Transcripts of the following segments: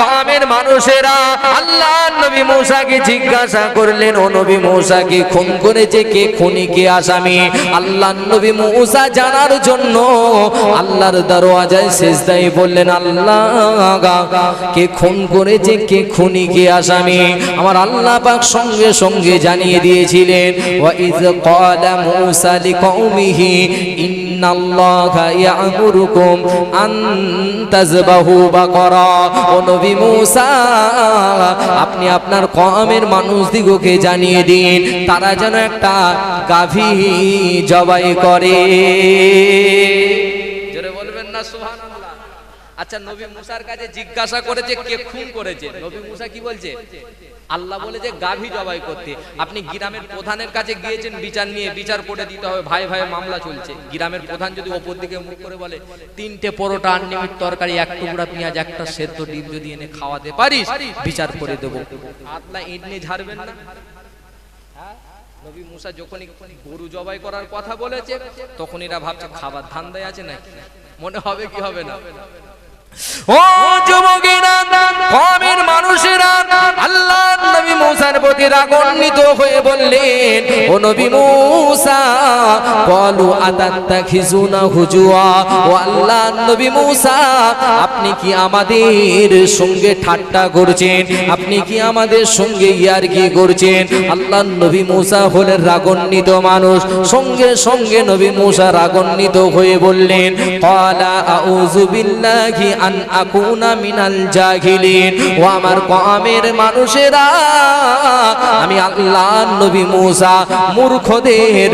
কমের মানুষেরা আল্লাহ নবী মূসাকে জিজ্ঞাসা করলেন, ও নবী মূসাকে খুন করেছে? কে খুনি? কে আসামি? আল্লাহ নবী মূসা জানার জন্য আল্লাহর দরওয়াজায় সেজদায় বললেন, আল্লাহ কে খুন করেছে? কে খুনি? কে আসামি? আমার আল্লাহ পাক সঙ্গে সঙ্গে জানিয়ে দিয়েছিলেন ইয ক্বালা মূসা ও নবী মূসা আপনি আপনার কওমের মানুষদিগকে জানিয়ে দিন, তারা যেন একটা গাভী জবাই করে। বলবেন না সুহান আচ্ছা নবী মুসার কাছে জিজ্ঞাসা করেছে, কে খুন করেছে? নবী মুসা কি বলছে? আল্লাহ বলে যে গাভী জবাই করতে। আপনি গ্রামের প্রধানের কাছে গিয়েছেন, বিচার নিয়ে বিচার করে দিতে হবে, ভাই ভাই মামলা চলছে। গ্রামের প্রধান যদি ওপর দিকে মুখ করে বলে, তিনটে পরোটা আনলিমিট তরকারি, এক টুকরা পেঁয়াজ, একটা সেদ্ধ ডিম যদি এনে খাওয়াতে পারিস, বিচার করে দেবো। আল্লাহ ইট নিয়ে ঝাড়বেন না। হ্যাঁ? নবী মুসা যখনই গরু জবাই করার কথা বলেছে তখন এরা ভাবছে, খাবার ধান্দায় আছে নাকি? মনে হবে কি হবে না? ও যুবকেরা, কমের মানুষেরা আল্লাহ নবী মুসার প্রতি রাগান্বিত হয়ে বললেন, ও নবী মুসা বলু আতাত্তাখিজুনা হুজুয়া, ও আল্লাহ নবী মুসা, আপনি কি আমাদের সঙ্গে ঠাট্টা করছেন? আপনি কি আমাদের সঙ্গে ইয়ারকি করছেন? আল্লাহ নবী মুসা হলেন রাগান্বিত মানুষ। সঙ্গে সঙ্গে নবী মুসা রাগান্বিত হয়ে বললেন, ক্বালা আউযু বিল্লাহি আন আকুনা মিনাল জাহিলিন। ও আমার কওমের মানুষেরা, আমি আল্লাহ নবী মুসা, মূর্খদের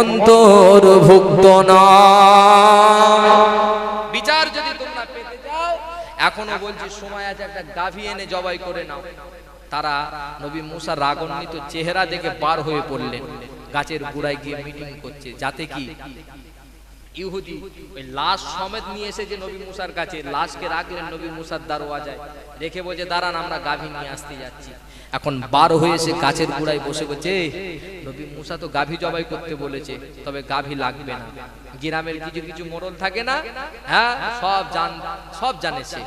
অন্তর্ভুক্ত না বিচার যদি তোমরা পেতে চাও, এখনও বলছি, সময় আছে একটা গাভী এনে জবাই করে নাও। তারা নবী মুসা রাগান্বিত চেহারা দেখে বার হয়ে পড়লেন। গাছের গোড়ায় গিয়ে মিটিং করছে, যাতে কি? ইহুদি ওই লাশ সমেত নিয়ে এসে যে নবী মুসার কাছে লাশকে রাখলেন নবী মুসার দারোয়া যায় রেখে বলছে দাঁড়ান আমরা গাভী নিয়ে আসতে যাচ্ছি। এখন বার হয়ে গাছের গোড়ায় বসে বলছে "এই, নবী মুসা তো গাভী জবাই করতে বলেছে তবে গাভী লাগবে না। গ্রামের কিছু কিছু মোড়ল থাকে না হ্যাঁ সব জান সব জানে সে।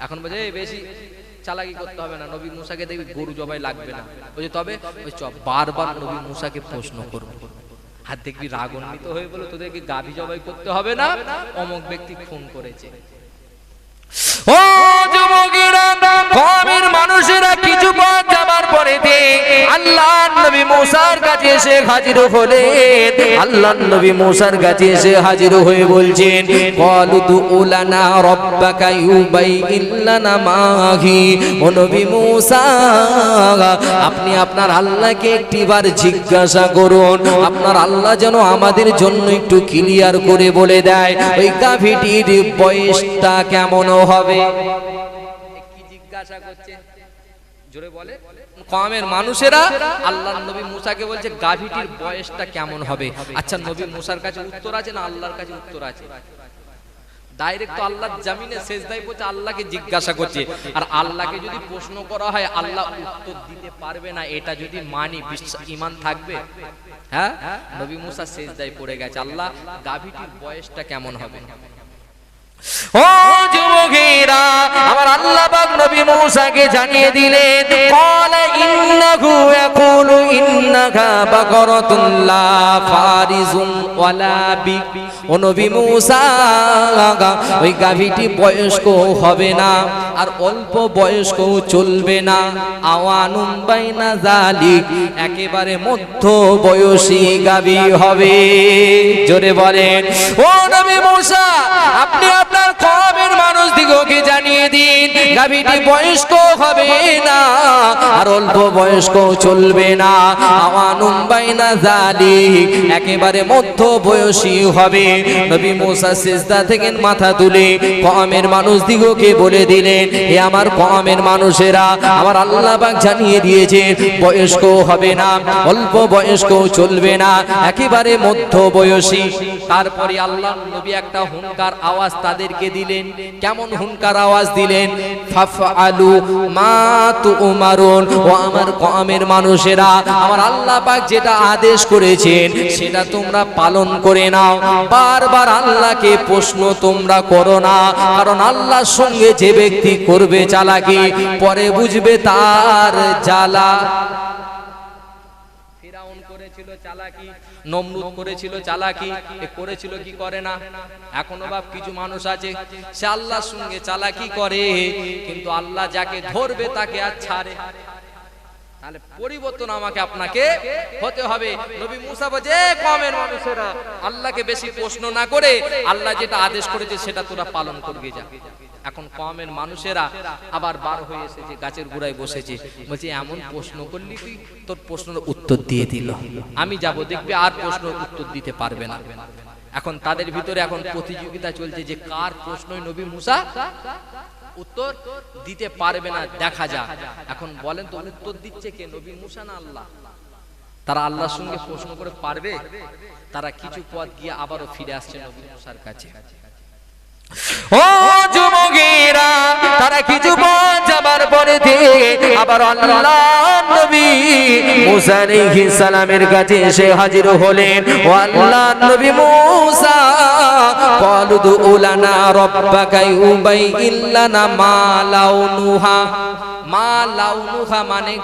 এখন বলছে "এই, বেশি চালাকি করতে হবে না নবী মুসাকে দেখবি গরু জবাই লাগবে না। বলছে তবে বারবার নবী মুসাকে প্রশ্ন করব। হাত দেখবি রাগান্বিত হয়ে বলে? তোদেরকে গাভী জবাই করতে হবে না? অমুক ব্যক্তি খুন করেছে। ও যুবকেরা কমের মানুষেরা কিছু পথ আল্লাহ নবী মুসার কাছে হাজির আল্লাহ নবী মুসার কাছে হাজির হয়ে বলছেন রাব্বাকা মাহি। ও নবী মুসা, আপনি আপনার আল্লাহকে একটিবার জিজ্ঞাসা করুন। আপনার আল্লাহ যেন আমাদের জন্য একটু ক্লিয়ার করে বলে দেয়। ওই গাভীটির বয়সটা কেমন হবে? জিজ্ঞাসা করছে জোরে বলে। কমের মানুষেরা আল্লাহ নবী মুসাকে বলছে, গাভীটির বয়সটা কেমন হবে? আচ্ছা নবী মুসার কাছে উত্তর আছে না আল্লাহর কাছে উত্তর আছে? ডাইরেক্ট তো আল্লাহর জামিনে সেজদায় পড়ছে আল্লাহকে জিজ্ঞাসা করছে। আর আল্লাহকে যদি প্রশ্ন করা হয়, আল্লাহ উত্তর দিতে পারবে না, এটা যদি মানি, বিশ্বাস ইমান থাকবে? হ্যাঁ? নবী মুসা শেষ দায় পড়ে গেছে। আল্লাহ, গাভীটির বয়সটা কেমন হবে? ও যুবকেরা, আমার আল্লাহ নবী জানিয়ে দিলেন ইন্নাহু ইয়াকুলু ইন্নাকা লা ওয়ালা বি ও নবী মূসা, ওই গাভীটি বয়স্ক হবে না আর অল্প বয়স্ক চলবে না। আওয়ানুম বাইনা জালিক একেবারে মধ্য বয়সী গাভী হবে। জোরে বলেন, ও নবী মূসা, আপনি মানুষ দিগকে দিন। গাভীটি বয়স্ক হবে না, আর অল্প বয়স্ক চলবে না। আওয়ানুম বাইনা জালিক একেবারে মধ্য বয়সী হবে। নবী মুসা সিজদা থেকে মাথা তুলে কমের মানুষ দিগকে বলে দিলেন, হে আমার কমের মানুষেরা, আমার আল্লাহ পাক জানিয়ে দিয়েছে বয়স্ক হবে না, অল্প বয়স্ক চলবে না, একেবারে মধ্য বয়সী তারপরে আল্লাহ নবী একটা হুনকার আওয়াজ তাদেরকে দিলেন। কেমন হুনকার আওয়াজ দিলেন, ফাফআলু মা তুমারুন ও আমার কওমের মানুষেরা, আমার আল্লাহ পাক যেটা আদেশ করেছেন, সেটা তোমরা পালন করে নাও। বারবার আল্লাহকে প্রশ্ন তোমরা করো না, কারণ আল্লাহর সঙ্গে যে ব্যক্তি করবে চালাকি, পরে বুঝবে তার জ্বালা ফিরাউন করেছিল চালাকি নমরুদ করেছিল, চালাকি। করেছিল কি করে না? এখনও বাপ কিছু মানুষ আছে, সে আল্লাহর সঙ্গে চালাকি করে, কিন্তু আল্লাহ যাকে ধরবে তাকে আর ছাড়ে। তাহলে পরিবর্তন আমাকে আপনাকে হতে হবে। নবী মুসা বলছে কমের মানুষেরা, আল্লাহকে বেশি প্রশ্ন না করে, আল্লাহ যেটা আদেশ করেছে সেটা তোরা পালন করবে যা। এখন কমের মানুষেরা আবার বার হয়ে এসেছে, গাছের গোড়ায় বসেছে। বলছে, এমন প্রশ্ন করলি তুই, তোর প্রশ্নের উত্তর দিয়ে দিল। আমি যাব, দেখবি আর প্রশ্ন উত্তর দিতে পারবে না। এখন তাদের ভিতরে এখন প্রতিযোগিতা চলছে যে কার প্রশ্নই নবী মুসা উত্তর দিতে পারবে না, দেখা যাক। এখন বলেন তো, উত্তর দিচ্ছে কে? নবী মুসা না আল্লাহ? তারা আল্লাহর সঙ্গে প্রশ্ন করে পারবে? তারা কিছু পথ গিয়ে আবারও ফিরে আসছে নবী মুসার কাছে। ও যুবকেরা, তারা কিছু যাবার পরে আবার নবী সালামের কাছে সে হাজির হলেন। ও আল্লাহ নবী মুসা ক্বালু দুলানা রাব্বাকা ইউবাই ইল্লানা মা মা লাউনুহা মানে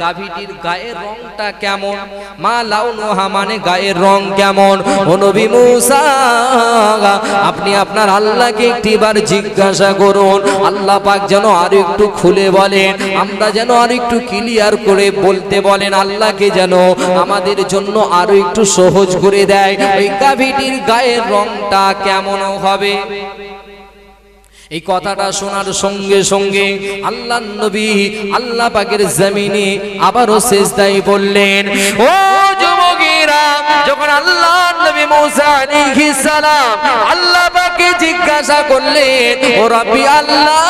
গাভীটির গায়ের রংটা কেমন? মা লাউনুহা মানে গায়ের রং কেমন? ও মুসা, আপনি আপনার আল্লাহকে একটিবার জিজ্ঞাসা করুন। আল্লাহ পাক যেন আর একটু খুলে বলেন। আমরা যেন আর একটু ক্লিয়ার করে বলতে বলেন আল্লাহকে যেন। আমাদের জন্য আরও একটু সহজ করে দেয়। ওই গাভীটির গায়ের রংটা কেমন হবে? এই কথাটা শোনার সঙ্গে সঙ্গে আল্লাহ নবী আল্লাহ পাকের জমিনে আবারও শেষদাই বললেন, ও যুবকেরা, যখন আল্লাহ নবী মুসা আলাইহিস সালাম আল্লাহ পাকে জিজ্ঞাসা করলেন ও আল্লাহ,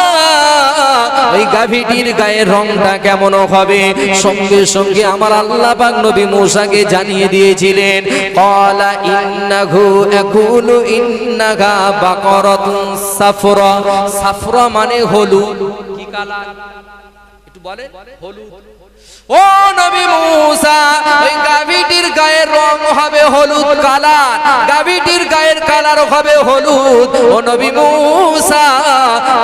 ওই গাভীটির গায়ের রংটা কেমন হবে? সঙ্গে সঙ্গে আমার আল্লাহ পাক নবী মুসাকে জানিয়ে দিয়েছিলেন ক্বালা ইন্নাহু আকুলু ইন্নাহা বাকারাতুন সাফরা। সাফরা মানে হলুদ, কি কালার? বলেন হলুদ। ও নবী মুসা, ওই গাভীটির গায়ের রং হবে হলুদ কালার, গাভীটির গায়ের কালার হবে হলুদ। ও নবী মুসা,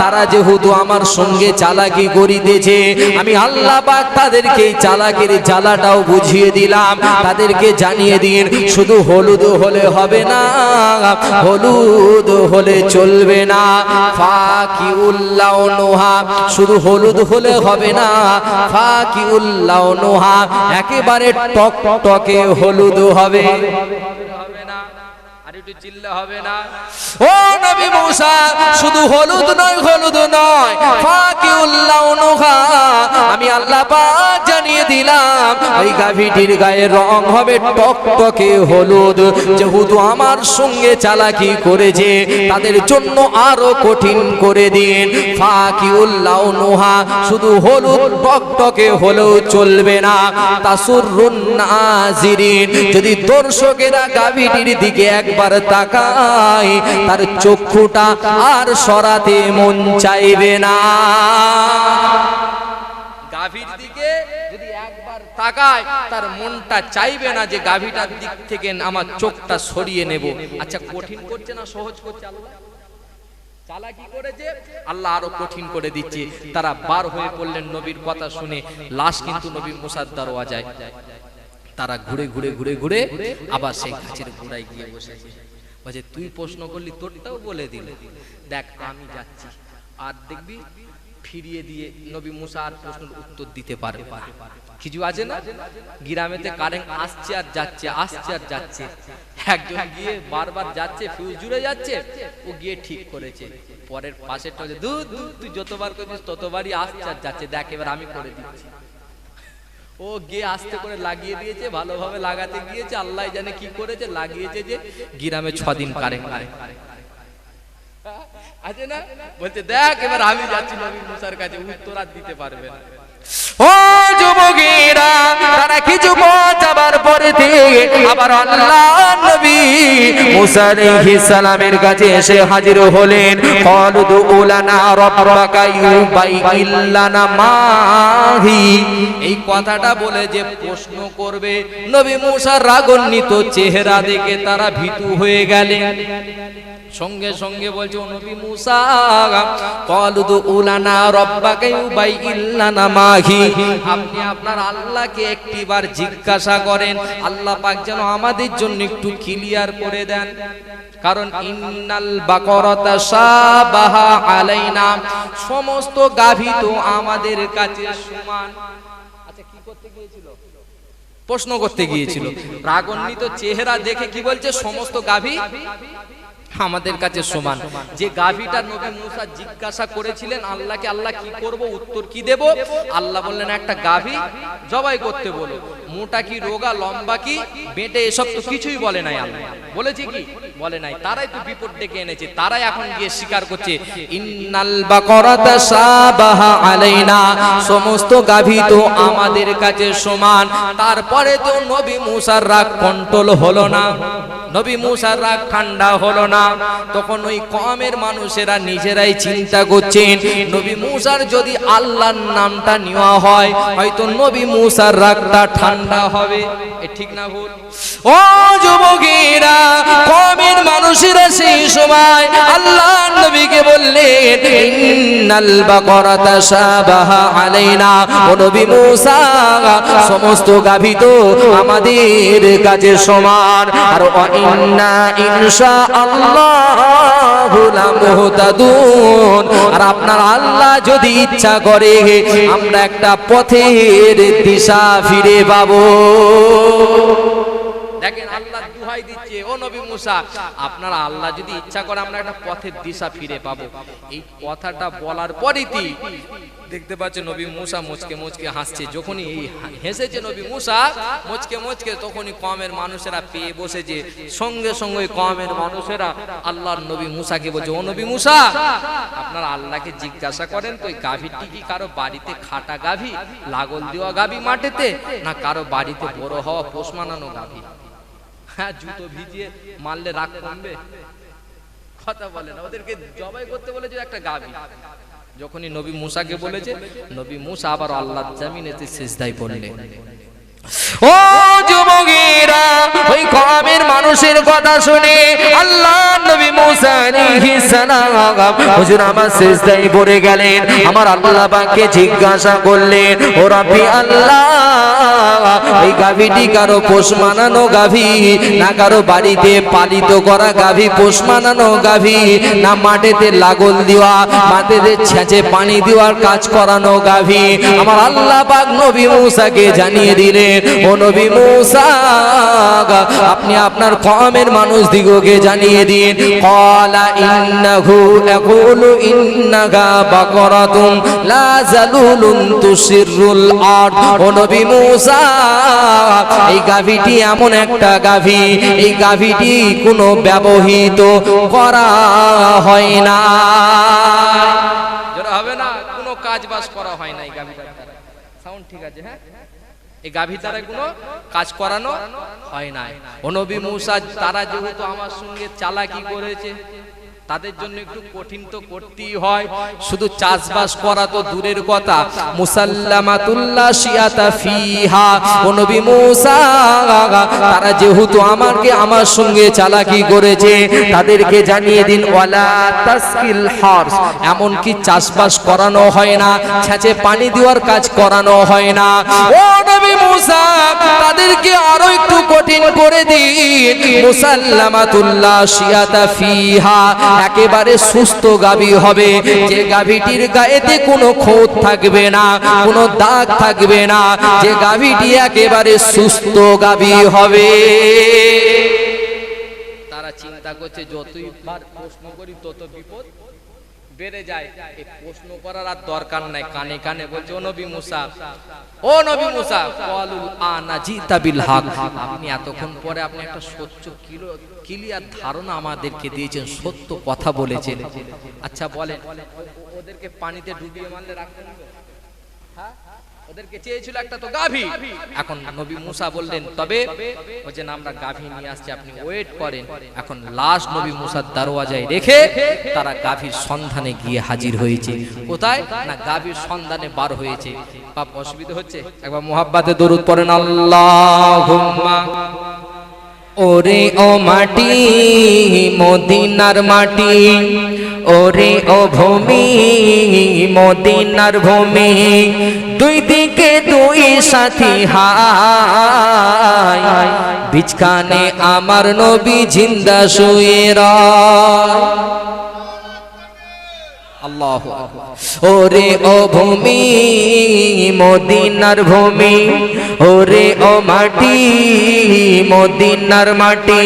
তারা যেহেতু আমার সঙ্গে চালাকি করিতেছে, আমি আল্লাহ পাক তাদেরকে এই চালাকির জ্বালাটাও বুঝিয়ে দিলাম। তাদেরকে জানিয়ে দিন, শুধু হলুদ হলে হবে না, হলুদ হলে চলবে না। ফাকি উল্লাহ শুধু হলুদ হলে হবে না ফাকি উল্লাহ নোহা একেবারে টক টকে হলুদ হবে। চিল্লা হবে না। ও নবী শুধু হলুদ নয় হলুদ নয় ফাকিউল লাউনুহা আমি আল্লাহ পাক জানিয়ে দিলাম, ওই গাভীটির গায়ে রং হবে টকটকে হলুদ। যেহেতু আমার সঙ্গে চালাকি করেছে, তাদের জন্য আরও কঠিন করে দিন। ফাকিউল লাউনুহা শুধু হলুদ, টকটকে হলেও চলবে না। তাসুরুন নাজিরিন, যদি দর্শকেরা গাভীটির দিকে একবার তাকায় তার চক্ষুটা আর সরাতে মন চাইবে না। গাভীর দিকে যদি একবার তাকায়, তার মনটা চাইবে না যে গাভীটার দিক থেকে আমার চোখটা সরিয়ে নেব। আচ্ছা কঠিন করছে না সহজ করছে? আল্লাহ? চালাকি করেছে? আরও কঠিন করে দিচ্ছে। তারা বার হয়ে পড়লেন নবীর কথা শুনে। লাশ কিন্তু নবী মুসার দরওয়াজায় তারা ঘুরে ঘুরে ঘুরে ঘুরে আবার সেই গাছের গোড়ায় গিয়ে বসেছে বলছে, তুই প্রশ্ন করলি, তোরটাও বলে দিল। দেখ, আমি যাচ্ছি। আর দেখবি, ফিরিয়ে দিয়ে নবী মুসা আর প্রশ্নের উত্তর দিতে পারবে কিছু আছে না? গ্রামেতে কারেন্ট আসছে আর যাচ্ছে, আসছে আর যাচ্ছে। একজন গিয়ে বারবার যাচ্ছে, ফিউজ জুড়ে যাচ্ছে, ও গিয়ে ঠিক করেছে। পরের পাশেরটা দূর দূর তুই যতবার করিস ততবারই আসছে আর যাচ্ছে। দেখ, এবার আমি করে দিচ্ছি। ও গিয়ে আস্তে করে লাগিয়ে দিয়েছে, ভালোভাবে লাগাতে গিয়েছে, আল্লাহ জানে কি করেছে, লাগিয়েছে যে গিরামে ছদিন দিন কারেন্ট আছে না? বলছে, দেখ, এবার আমি যাচ্ছি নবী মুসার কাছে, উত্তর আর দিতে পারবে না। ও যুবকেরা, তারা কিছু পথ যাবার পরে আবার আল্লাহ নবী সালামের কাছে এসে হাজির হলেন। ক্বালু দুলানা রাব্বাকা ইউবাইন লানা মাহি। এই কথাটা বলে যে প্রশ্ন করবে, নবী মুসার রাগান্বিত চেহারা দেখে তারা ভীতু হয়ে গেলেন। সঙ্গে সঙ্গে বলছে নবী মুসা, কলুদু উলানা রব্বাকে উবাই ইল্লানা মাহি। আপনি আপনার আল্লাহকে একটিবার জিজ্ঞাসা করেন, আল্লাহ পাক যেন আমাদের জন্য একটু ক্লিয়ার করে দেন। কারণ ইন্নাল বাকরাতা সাবাহা আলাইনা, সমস্ত গাভী তো আমাদের কাছে সমান। আচ্ছা কি করতে গিয়েছিল? প্রশ্ন করতে গিয়েছিল। রাগান্বিত চেহারা দেখে কি বলছে? সমস্ত গাভী? আমাদের কাছে সমান। যে গাভীটা নবী মুসা জিজ্ঞাসা করেছিলেন আল্লাহকে আল্লাহ কি করব? উত্তর কি দেব? আল্লাহ বললেন একটা গাভী জবাই করতে বলো। মোটা কি, রোগা, লম্বা কি? বেটে এসব তো কিছুই বলে নাই আল্লাহ। বলেছে কি? বলে নাই। তারাই তো বিপদ ডেকে এনেছে। তারাই এখন গিয়ে স্বীকার করছে, ইন্নাল বাকরাতা সাবাহা আলাইনা। সমস্ত গাভী তো আমাদের কাছে সমান। তারপরে তো নবী মুসার রাগ কন্ট্রোল হলো না। নবী মুসার রাগ ঠান্ডা হলো না। তখন ওই কমের মানুষেরা নিজেরাই চিন্তা করছেন, নবী মুসার যদি আল্লাহর নামটা নেওয়া হয়, হয়তো নবী মুসার রাগটা ঠান্ডা হবে। এ ঠিক না ভুল? ও যুবকেরা, কমের মানুষেরা সেই সময় আল্লাহ নবীকে বললেন, ইন্নাল বাকরাতা সাবাহা আলাইনা। ও নবী মুসা, সমস্ত গাভী তো আমাদের কাছে সমান। আর ইন্না ইনশা আল্লাহু লামুহতাদুন। আর আপনার আল্লাহ যদি ইচ্ছা করে, আমরা একটা পথের দিশা ফিরে পাবো। যাব নবী মুসা, আপনারা আল্লাহ যদি ইচ্ছা করে আমরা একটা পথের দিশা ফিরে পাবো। এই কথাটা বলার পরেই দেখতে পাচ্ছে নবী মুসা মুচকে মুচকে হাসছে। যখনই এই হেসেছে নবী মুসা, মুচকে মুচকে তখনই কমের মানুষেরা পেয়ে বসেছে। সঙ্গে সঙ্গে কমের মানুষেরা আল্লাহর নবী মুসাকে বলছে, ও নবী মুসা, আপনারা আল্লাহকে জিজ্ঞাসা করেন, তো এই গাভীটি কি কারও বাড়িতে খাটা গাভী, লাগল দেওয়া গাভী মাঠেতে না কারও বাড়িতে বড় হওয়া পোষ মানানো গাভী? হ্যাঁ জুতো ভিজিয়ে মারলে রাগ কমবে? কথা বলে না। ওদেরকে জবাই করতে বলেছে একটা গাভী। যখনই নবী মুসাকে বলেছে, নবী মুসা আবার আল্লাহ জামিনেতে সিজদাই পড়লেন ও যুবকেরা, ওই কমের মানুষের কথা শুনে আল্লাহ নবী মুসা আলাইহিস সালাম হুজুর আমার সিজদায় পড়ে গেলেন, আমার আল্লাহ পাককে জিজ্ঞাসা করলেন, ও আল্লাহ, এই গাভীটি কারও পোষ মানানো গাভী, না কারও বাড়িতে পালিত করা গাভী, পোষ মানানো গাভী, না লাগল দেওয়া ছেঁচে পানি দেওয়ার কাজ করানো গাভী। আমার আল্লাহ পাক নবী মুসাকে জানিয়ে দিলেন, ও নবী আপনি আপনার কমের মানুষ দিগকে জানিয়ে দিন ক্বালা ও নবী মুসা এই গাভীটি এমন একটা গাভী এই গাভীটি কোনো ব্যবহৃত করা হয় না হবে না কোনো কাজ বাজ করা হয় না এই দ্বারা। সাউন্ড ঠিক আছে হ্যাঁ? এই গাভী দ্বারা কোনো কাজ করানো হয় নাই। অনবী মূসা, তারা যেহেতু আমার সঙ্গে চালাকি করেছে তাদের জন্য একটু কঠিন তো করতেই হয়। শুধু চাষবাস করা তো দূরের কথা। মুসাল্লামাতুল্লাহ শিয়াতা ফিহা। ও নবী মুসা, তারা যেহেতু আমাকে আমার সঙ্গে চালাকি করেছে, তাদেরকে জানিয়ে দিন, ওয়ালা তাসকিল হারস। এমন কি চাষবাস করানো হয় না, ছাঁচে পানি দেওয়ার কাজ করানো হয় না। ও নবী মুসা, তাদেরকে আরও একটু কঠিন করে দিন। মুসাল্লামাতুল্লাহ শিয়াতা ফিহা। একেবারে সুস্থ গাবি হবে। যে গাভীটির গায়েতে কোনো খোঁত থাকবে না, কোনো দাগ থাকবে না, যে গাভীটি একেবারে সুস্থ গাবি হবে। তারা চিন্তা করছে, যতই প্রশ্ন করি, তত বিপদ বেড়ে যায়। এই প্রশ্ন করার আর দরকার নাই, কানে কানে বলছে, ও নবী মুসা, ও নবী মুসা, কলুল আনা জিতা বিল হক। আপনি এতক্ষণ পরে আপনি একটা সত্য কিলো, ক্লিয়ার ধারণা আমাদেরকে দিয়েছেন, সত্য কথা বলেছেন। আচ্ছা বলেন। ওদেরকে পানিতে ডুবিয়ে মারলে রাখবেন ওদেরকে চেয়েছিল একটা তো গাভী। এখন নবী মুসা বললেন, তবে ও যে আমরা গাভী নিয়ে আসছি, আপনি ওয়েট করেন। এখন নবী মুসার রেখে তারা গাভীর সন্ধানে গিয়ে হাজির হয়েছে। কোথায়? না, গাভীর সন্ধানে বার হয়েছে। বাপ অসুবিধা হচ্ছে? একবার মোহাব্বাতে দরুদ পড়েন আল্লাহ ওরে ও মাটি, মদিনার মাটি ওরে ও ভূমি, মদিনার ভূমি, দুই দিকে দুই সাথী হায়। বিচকানে আমার নবী জিন্দা শুয়ে রয়। ওরে ও ভূমি, মদিনার ভূমি, ওরে ও মাটি, মদিনার মাটি,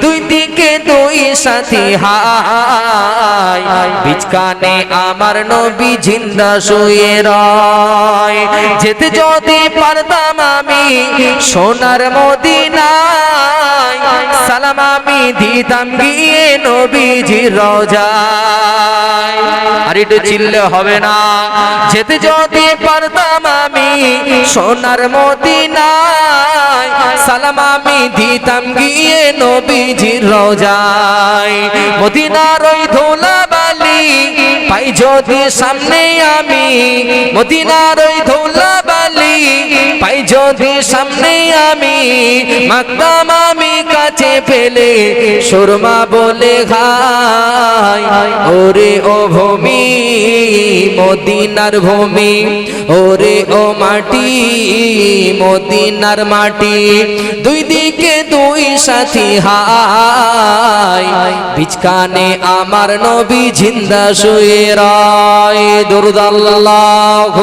দুই দিকে দুই সাথী হায় বিচকানে আমার নবী জিন্দা শুয়ে রয়। যেতে যদি পারতাম আমি সোনার মদিনায় সালাম আমি দিতাম গিয়ে রোজায়। আর একটু হবে না। যেতে যদি পারতাম আমি সোনার সালাম আমি দিতাম গিয়ে রোজায়। মদিনার ওই ধোলা বালি পাই যদি সামনে আমি, মদিনার ওই ধোলা বালি পাই যদি সামনে আমি মাকদাম পেলে সুরমা বলে ঘাই ওরে ও ভূমি, মদিনার ভূমি, ওরে ও মাটি, মদিনার মাটি, দুই দিকে দুই সাথী হাই বিচকানে আমার নবী জিন্দা শুয়ে রায় দুরুদাল্লাহ